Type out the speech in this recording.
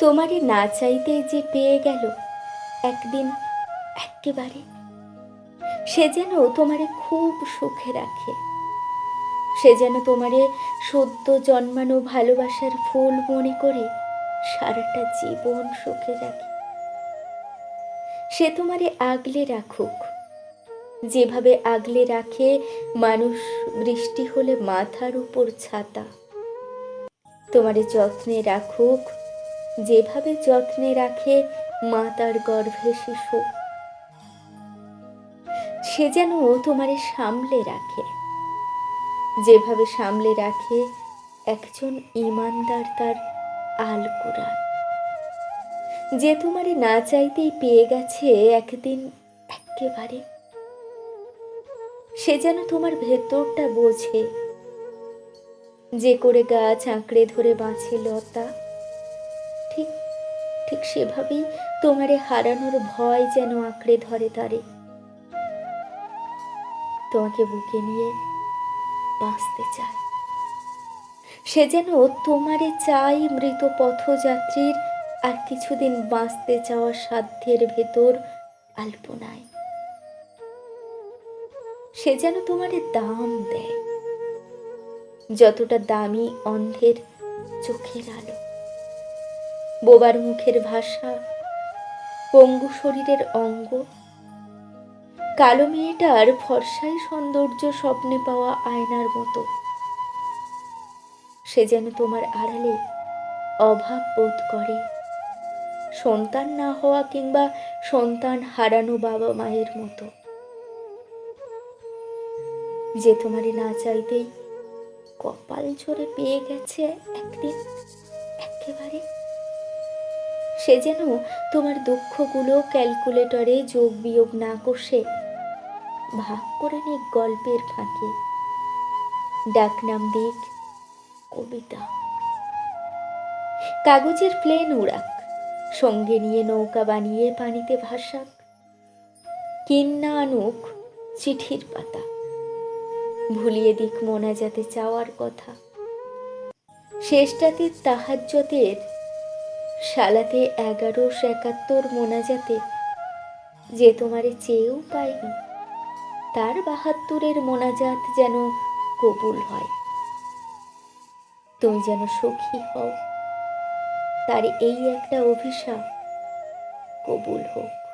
তোমারে না চাইতেই যে পেয়ে গেল একদিন একেবারে। সে যেন তোমারে খুব সুখে রাখে। সে যেন তোমারে সদ্য জন্মানো ভালোবাসার ফুল মনে করে সারাটা জীবন সুখে রাখে। সে তোমারে আগলে রাখুক। যেভাবে আগলে রাখে, মানুষ বৃষ্টি হলে মাথার উপর ছাতা। তোমারে যত্নে রাখুক যেভাবে যত্নে রাখে মাতার গর্ভে শিশু। সে যেন তোমারে সামলে রাখে। যেভাবে সামলে রাখে একজন ইমানদার তার আল কোরআন যে তোমারে না চাইতেই পেয়ে গেছে একদিন একেবারে সে যেন তোমার ভেতরটা বোঝে। যে করে গাছ আঁকড়ে ধরে বাঁচে লতা। ঠিক ঠিক সেভাবেই তোমারে হারানোর ভয় যেন আঁকড়ে ধরে তারে। তোমাকে বুকে নিয়ে বাঁচতে চায় সে যেন তোমারে চাই মৃত পথযাত্রীর আর কিছুদিন বাঁচতে চাওয়া সাধ্যের ভেতর আলপনায়। সে যেন তোমারে দাম দেয়। যতটা দামি অন্ধের চোখের আলো। বোবার মুখের ভাষা, পঙ্গু শরীরের অঙ্গ। কালো মেয়েটার ফর্সাই সৌন্দর্য স্বপ্নে পাওয়া আয়নার মতো। সে যেন তোমার আড়ালে অভাব বোধ করে। সন্তান না হওয়া কিংবা সন্তান হারানো বাবা মায়ের মতো। যে তোমারে না চাইতেই কপাল ঝরে পেয়ে গেছে একদিন, একেবারে সে যেন তোমার দুঃখগুলো ক্যালকুলেটরে যোগ বিয়োগ না কষে ভাগ করে নিক গল্পের ফাঁকে। ডাকনাম দিক কবিতা। কাগজের প্লেন উড়াক। সঙ্গে নিয়ে নৌকা বানিয়ে পানিতে ভাসাক। কিন্না আনুক চিঠির পাতা। ভুলিয়ে দিক মোনাজাতে চাওয়ার কথা। শেষটাতে তাহাজ্যতের সালাতে এগারোশো একাত্তর মোনাজাতে যে তোমারে চেয়েও পাইনি তার বাহাত্তরের মোনাজাত যেন কবুল হয়। তুমি যেন সুখী হও, তার এই একটা অভিশাপ কবুল হোক।